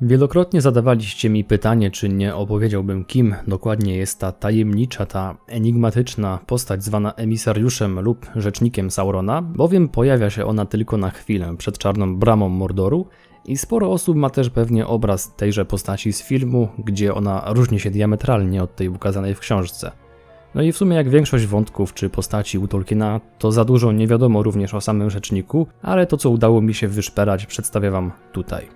Wielokrotnie zadawaliście mi pytanie, czy nie opowiedziałbym, kim dokładnie jest ta tajemnicza, ta enigmatyczna postać zwana emisariuszem lub rzecznikiem Saurona, bowiem pojawia się ona tylko na chwilę przed czarną bramą Mordoru i sporo osób ma też pewnie obraz tejże postaci z filmu, gdzie ona różni się diametralnie od tej ukazanej w książce. No i w sumie jak większość wątków czy postaci u Tolkiena, to za dużo nie wiadomo również o samym rzeczniku, ale to co udało mi się wyszperać przedstawię wam tutaj.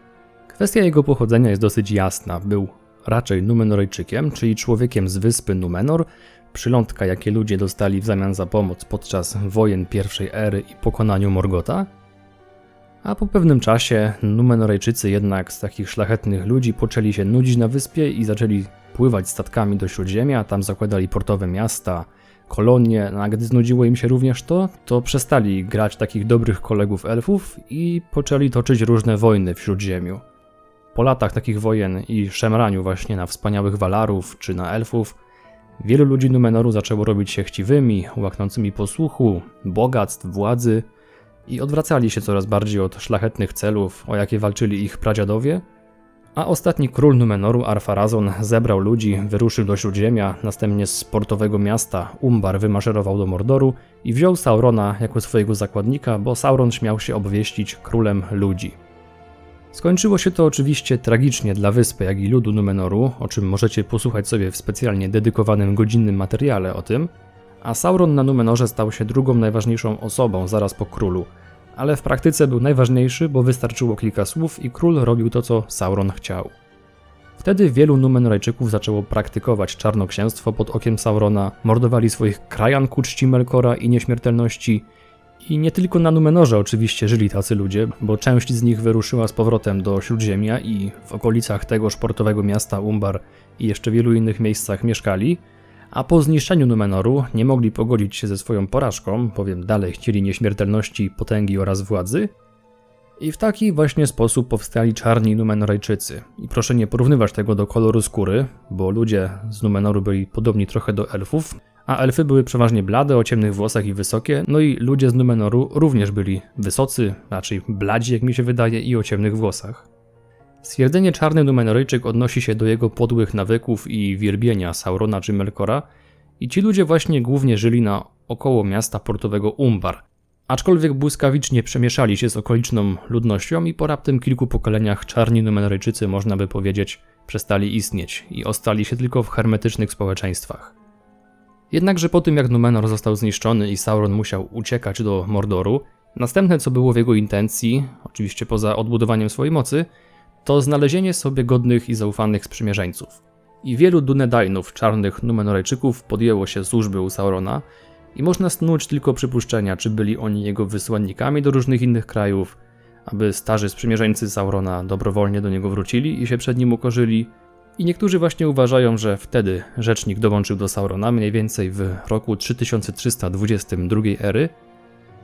Kwestia jego pochodzenia jest dosyć jasna. Był raczej Numenorejczykiem, czyli człowiekiem z wyspy Numenor, przylądka jakie ludzie dostali w zamian za pomoc podczas wojen pierwszej ery i pokonaniu Morgota. A po pewnym czasie Numenorejczycy jednak z takich szlachetnych ludzi poczęli się nudzić na wyspie i zaczęli pływać statkami do Śródziemia, tam zakładali portowe miasta, kolonie, no a gdy znudziło im się również to, to przestali grać takich dobrych kolegów elfów i poczęli toczyć różne wojny w Śródziemiu. Po latach takich wojen i szemraniu właśnie na wspaniałych walarów czy na elfów, wielu ludzi Numenoru zaczęło robić się chciwymi, łaknącymi posłuchu, bogactw, władzy i odwracali się coraz bardziej od szlachetnych celów, o jakie walczyli ich pradziadowie, a ostatni król Numenoru, Arfarazon, zebrał ludzi, wyruszył do Śródziemia, następnie z portowego miasta Umbar wymaszerował do Mordoru i wziął Saurona jako swojego zakładnika, bo Sauron śmiał się obwieścić królem ludzi. Skończyło się to oczywiście tragicznie dla wyspy, jak i ludu Numenoru, o czym możecie posłuchać sobie w specjalnie dedykowanym godzinnym materiale o tym, a Sauron na Numenorze stał się drugą najważniejszą osobą zaraz po królu, ale w praktyce był najważniejszy, bo wystarczyło kilka słów i król robił to, co Sauron chciał. Wtedy wielu Numenorajczyków zaczęło praktykować czarnoksięstwo pod okiem Saurona, mordowali swoich krajan ku czci Melkora i nieśmiertelności, i nie tylko na Numenorze oczywiście żyli tacy ludzie, bo część z nich wyruszyła z powrotem do Śródziemia i w okolicach tego sportowego miasta Umbar i jeszcze wielu innych miejscach mieszkali, a po zniszczeniu Numenoru nie mogli pogodzić się ze swoją porażką, bowiem dalej chcieli nieśmiertelności, potęgi oraz władzy. I w taki właśnie sposób powstali czarni Numenorejczycy. I proszę nie porównywać tego do koloru skóry, bo ludzie z Numenoru byli podobni trochę do elfów, a elfy były przeważnie blade, o ciemnych włosach i wysokie, no i ludzie z Numenoru również byli wysocy, raczej bladzi jak mi się wydaje i o ciemnych włosach. Stwierdzenie czarny Numenoryjczyk odnosi się do jego podłych nawyków i wielbienia Saurona czy Melkora i ci ludzie właśnie głównie żyli na około miasta portowego Umbar, aczkolwiek błyskawicznie przemieszali się z okoliczną ludnością i po raptem kilku pokoleniach czarni Numenoryjczycy można by powiedzieć przestali istnieć i ostali się tylko w hermetycznych społeczeństwach. Jednakże po tym jak Numenor został zniszczony i Sauron musiał uciekać do Mordoru, następne co było w jego intencji, oczywiście poza odbudowaniem swojej mocy, to znalezienie sobie godnych i zaufanych sprzymierzeńców. I wielu Dunedainów, czarnych Numenorejczyków, podjęło się służby u Saurona i można snuć tylko przypuszczenia, czy byli oni jego wysłannikami do różnych innych krajów, aby starzy sprzymierzeńcy Saurona dobrowolnie do niego wrócili i się przed nim ukorzyli, i niektórzy właśnie uważają, że wtedy rzecznik dołączył do Saurona mniej więcej w roku 3322 ery,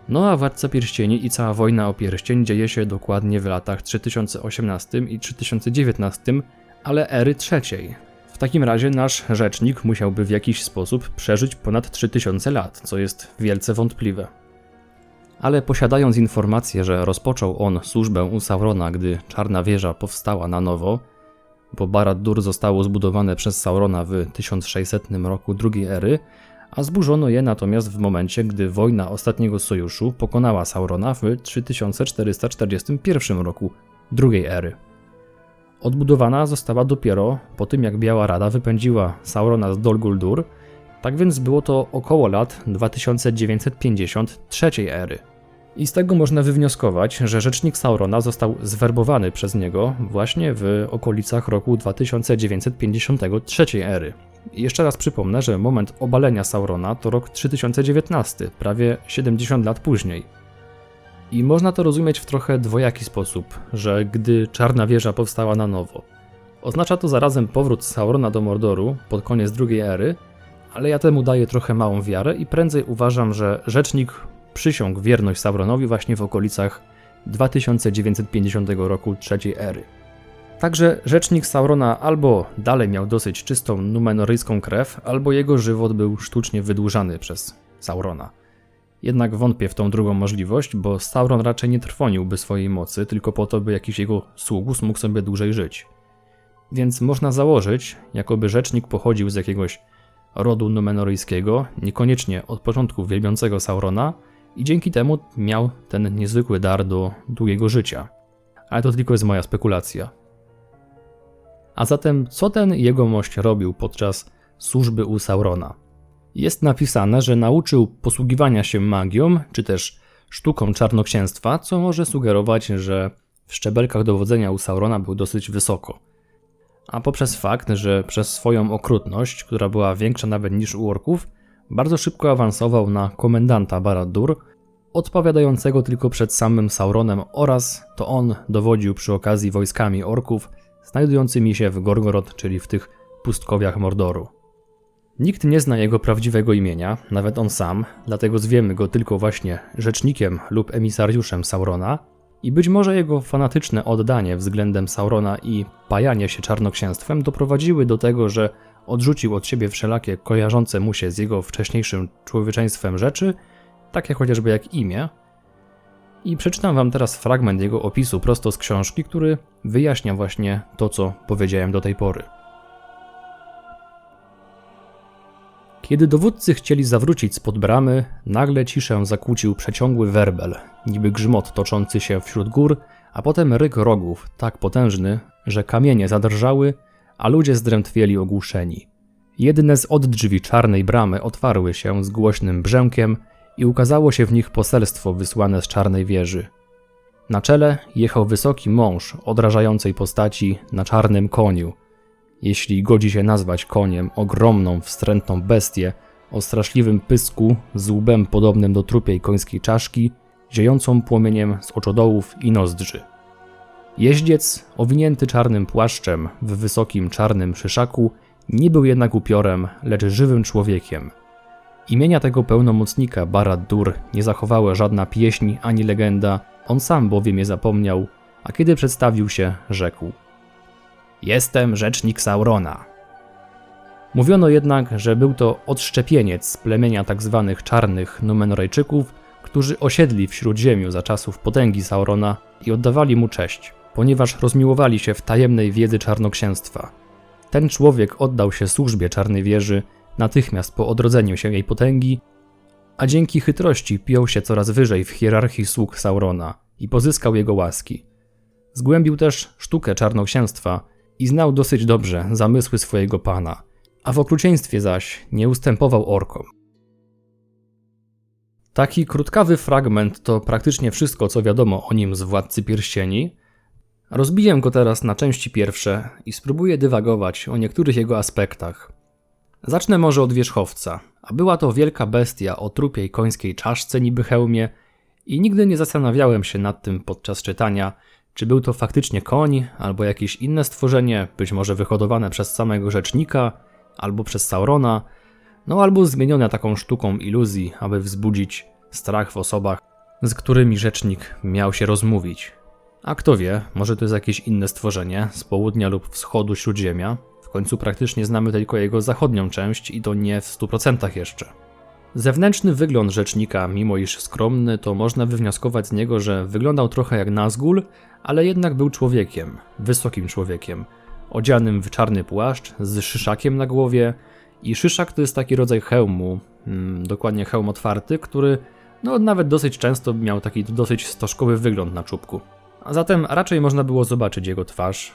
no a Władca Pierścieni i cała wojna o pierścień dzieje się dokładnie w latach 3018 i 3019, ale ery trzeciej. W takim razie nasz rzecznik musiałby w jakiś sposób przeżyć ponad 3000 lat, co jest wielce wątpliwe. Ale posiadając informację, że rozpoczął on służbę u Saurona, gdy Czarna Wieża powstała na nowo, bo Barad-dur zostało zbudowane przez Saurona w 1600 roku drugiej ery, a zburzono je natomiast w momencie, gdy wojna ostatniego sojuszu pokonała Saurona w 3441 roku drugiej ery. Odbudowana została dopiero po tym, jak Biała Rada wypędziła Saurona z Dol Guldur, tak więc było to około lat 2953 ery. I z tego można wywnioskować, że rzecznik Saurona został zwerbowany przez niego właśnie w okolicach roku 2953 ery. I jeszcze raz przypomnę, że moment obalenia Saurona to rok 3019, prawie 70 lat później. I można to rozumieć w trochę dwojaki sposób, że gdy Czarna Wieża powstała na nowo, oznacza to zarazem powrót Saurona do Mordoru pod koniec drugiej ery, ale ja temu daję trochę małą wiarę i prędzej uważam, że rzecznik przysiągł wierność Sauronowi właśnie w okolicach 2950 roku trzeciej ery. Także rzecznik Saurona albo dalej miał dosyć czystą numenoryjską krew, albo jego żywot był sztucznie wydłużany przez Saurona. Jednak wątpię w tą drugą możliwość, bo Sauron raczej nie trwoniłby swojej mocy tylko po to, by jakiś jego sługus mógł sobie dłużej żyć. Więc można założyć, jakoby rzecznik pochodził z jakiegoś rodu numenoryjskiego, niekoniecznie od początku wielbiącego Saurona, i dzięki temu miał ten niezwykły dar do długiego życia. Ale to tylko jest moja spekulacja. A zatem, co ten jegomość robił podczas służby u Saurona? Jest napisane, że nauczył posługiwania się magią, czy też sztuką czarnoksięstwa, co może sugerować, że w szczebelkach dowodzenia u Saurona był dosyć wysoko. A poprzez fakt, że przez swoją okrutność, która była większa nawet niż u orków, bardzo szybko awansował na komendanta Barad-dûr, odpowiadającego tylko przed samym Sauronem oraz to on dowodził przy okazji wojskami orków znajdującymi się w Gorgorod, czyli w tych pustkowiach Mordoru. Nikt nie zna jego prawdziwego imienia, nawet on sam, dlatego zwiemy go tylko właśnie rzecznikiem lub emisariuszem Saurona i być może jego fanatyczne oddanie względem Saurona i pajanie się czarnoksięstwem doprowadziły do tego, że odrzucił od siebie wszelakie kojarzące mu się z jego wcześniejszym człowieczeństwem rzeczy, takie chociażby jak imię. I przeczytam wam teraz fragment jego opisu prosto z książki, który wyjaśnia właśnie to, co powiedziałem do tej pory. Kiedy dowódcy chcieli zawrócić spod bramy, nagle ciszę zakłócił przeciągły werbel, niby grzmot toczący się wśród gór, a potem ryk rogów, tak potężny, że kamienie zadrżały, a ludzie zdrętwieli ogłuszeni. Jedne z od drzwi czarnej bramy otwarły się z głośnym brzękiem i ukazało się w nich poselstwo wysłane z czarnej wieży. Na czele jechał wysoki mąż odrażającej postaci na czarnym koniu – jeśli godzi się nazwać koniem ogromną, wstrętną bestię o straszliwym pysku z łbem podobnym do trupiej końskiej czaszki, ziejącą płomieniem z oczodołów i nozdrzy. Jeździec, owinięty czarnym płaszczem w wysokim czarnym szyszaku, nie był jednak upiorem, lecz żywym człowiekiem. Imienia tego pełnomocnika Barad-dur nie zachowała żadna pieśń ani legenda, on sam bowiem je zapomniał, a kiedy przedstawił się, rzekł – Jestem rzecznik Saurona. Mówiono jednak, że był to odszczepieniec z plemienia tzw. Tak czarnych Numenorejczyków, którzy osiedli w Śródziemiu za czasów potęgi Saurona i oddawali mu cześć, ponieważ rozmiłowali się w tajemnej wiedzy czarnoksięstwa. Ten człowiek oddał się służbie Czarnej Wieży natychmiast po odrodzeniu się jej potęgi, a dzięki chytrości piął się coraz wyżej w hierarchii sług Saurona i pozyskał jego łaski. Zgłębił też sztukę czarnoksięstwa i znał dosyć dobrze zamysły swojego pana, a w okrucieństwie zaś nie ustępował orkom. Taki krótkawy fragment to praktycznie wszystko, co wiadomo o nim z Władcy Pierścieni. Rozbiję go teraz na części pierwsze i spróbuję dywagować o niektórych jego aspektach. Zacznę może od wierzchowca, a była to wielka bestia o trupiej końskiej czaszce niby hełmie i nigdy nie zastanawiałem się nad tym podczas czytania, czy był to faktycznie koń, albo jakieś inne stworzenie, być może wyhodowane przez samego rzecznika, albo przez Saurona, no albo zmienione taką sztuką iluzji, aby wzbudzić strach w osobach, z którymi rzecznik miał się rozmówić. A kto wie, może to jest jakieś inne stworzenie z południa lub wschodu Śródziemia. W końcu praktycznie znamy tylko jego zachodnią część i to nie w 100% jeszcze. Zewnętrzny wygląd rzecznika, mimo iż skromny, to można wywnioskować z niego, że wyglądał trochę jak Nazgul, ale jednak był człowiekiem, wysokim człowiekiem, odzianym w czarny płaszcz, z szyszakiem na głowie. I szyszak to jest taki rodzaj hełmu, hmm, dokładnie hełm otwarty, który no, nawet dosyć często miał taki dosyć stożkowy wygląd na czubku. A zatem raczej można było zobaczyć jego twarz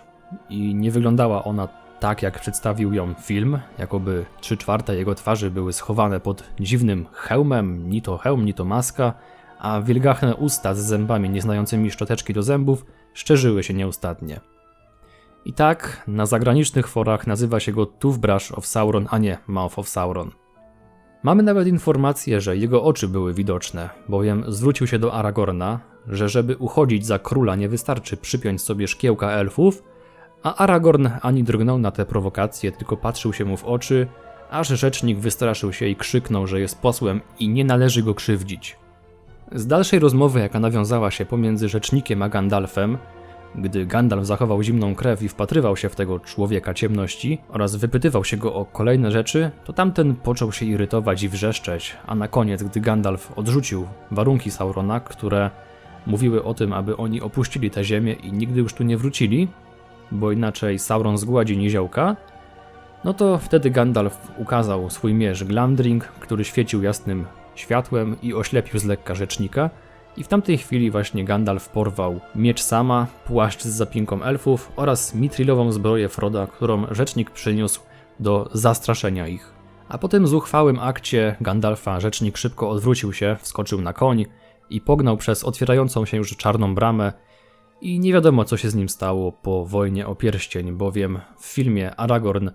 i nie wyglądała ona tak jak przedstawił ją film, jakoby trzy czwarte jego twarzy były schowane pod dziwnym hełmem, ni to hełm, ni to maska, a wielgachne usta z zębami nieznającymi szczoteczki do zębów szczerzyły się nieustannie. I tak na zagranicznych forach nazywa się go Toothbrush of Sauron, a nie Mouth of Sauron. Mamy nawet informację, że jego oczy były widoczne, bowiem zwrócił się do Aragorna, że żeby uchodzić za króla nie wystarczy przypiąć sobie szkiełka elfów, a Aragorn ani drgnął na te prowokacje, tylko patrzył się mu w oczy, aż rzecznik wystraszył się i krzyknął, że jest posłem i nie należy go krzywdzić. Z dalszej rozmowy, jaka nawiązała się pomiędzy rzecznikiem a Gandalfem, Gdy Gandalf zachował zimną krew i wpatrywał się w tego człowieka ciemności oraz wypytywał się go o kolejne rzeczy, to tamten począł się irytować i wrzeszczeć, a na koniec, gdy Gandalf odrzucił warunki Saurona, które mówiły o tym, aby oni opuścili tę ziemię i nigdy już tu nie wrócili, bo inaczej Sauron zgładzi niziołka, no to wtedy Gandalf ukazał swój mierz Glamdring, który świecił jasnym światłem i oślepił z lekka rzecznika. I w tamtej chwili właśnie Gandalf porwał miecz sama, płaszcz z zapinką elfów oraz mitrilową zbroję Froda, którą rzecznik przyniósł do zastraszenia ich. A po tym zuchwałym akcie Gandalfa rzecznik szybko odwrócił się, wskoczył na koń i pognał przez otwierającą się już czarną bramę i nie wiadomo co się z nim stało po wojnie o pierścień, bowiem w filmie Aragorn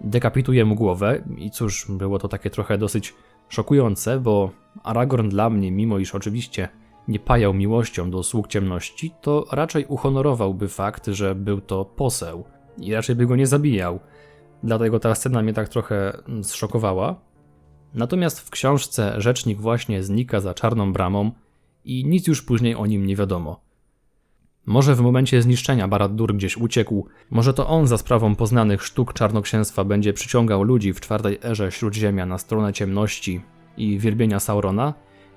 dekapituje mu głowę i cóż, było to takie trochę dosyć szokujące, bo Aragorn dla mnie, mimo iż oczywiście nie pajał miłością do sług ciemności, to raczej uhonorowałby fakt, że był to poseł i raczej by go nie zabijał. Dlatego ta scena mnie tak trochę zszokowała. Natomiast w książce rzecznik właśnie znika za czarną bramą i nic już później o nim nie wiadomo. Może w momencie zniszczenia Barad-dûr gdzieś uciekł, może to on za sprawą poznanych sztuk czarnoksięstwa będzie przyciągał ludzi w czwartej erze Śródziemia na stronę ciemności i wielbienia Saurona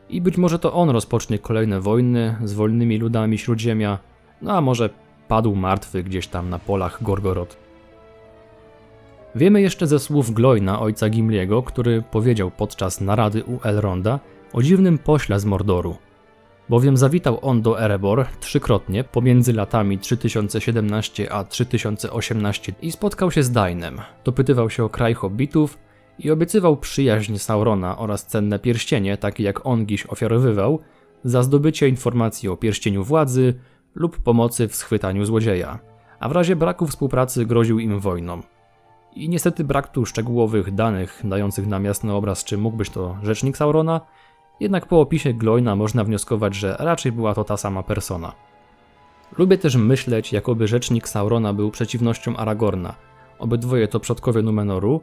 i być może to on rozpocznie kolejne wojny z wolnymi ludami Śródziemia, no a może padł martwy gdzieś tam na polach Gorgorod. Wiemy jeszcze ze słów Glojna, ojca Gimliego, który powiedział podczas narady u Elronda o dziwnym pośle z Mordoru – bowiem zawitał on do Erebor trzykrotnie pomiędzy latami 3017 a 3018 i spotkał się z Dainem. Dopytywał się o kraj hobbitów i obiecywał przyjaźń Saurona oraz cenne pierścienie, takie jak on dziś ofiarowywał, za zdobycie informacji o pierścieniu władzy lub pomocy w schwytaniu złodzieja, a w razie braku współpracy groził im wojną. I niestety brak tu szczegółowych danych dających nam jasny obraz, czy mógł być to rzecznik Saurona, jednak po opisie Gloina można wnioskować, że raczej była to ta sama persona. Lubię też myśleć, jakoby rzecznik Saurona był przeciwnością Aragorna. Obydwoje to przodkowie Numenoru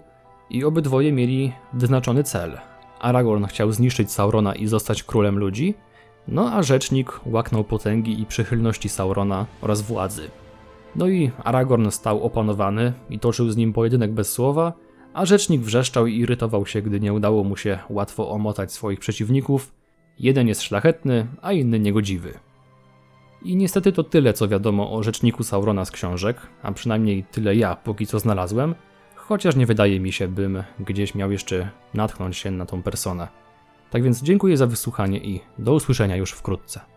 i obydwoje mieli wyznaczony cel. Aragorn chciał zniszczyć Saurona i zostać królem ludzi, no a rzecznik łaknął potęgi i przychylności Saurona oraz władzy. No i Aragorn stał opanowany i toczył z nim pojedynek bez słowa, a rzecznik wrzeszczał i irytował się, gdy nie udało mu się łatwo omotać swoich przeciwników. Jeden jest szlachetny, a inny niegodziwy. I niestety to tyle, co wiadomo o rzeczniku Saurona z książek, a przynajmniej tyle ja póki co znalazłem, chociaż nie wydaje mi się, bym gdzieś miał jeszcze natknąć się na tą personę. Tak więc dziękuję za wysłuchanie i do usłyszenia już wkrótce.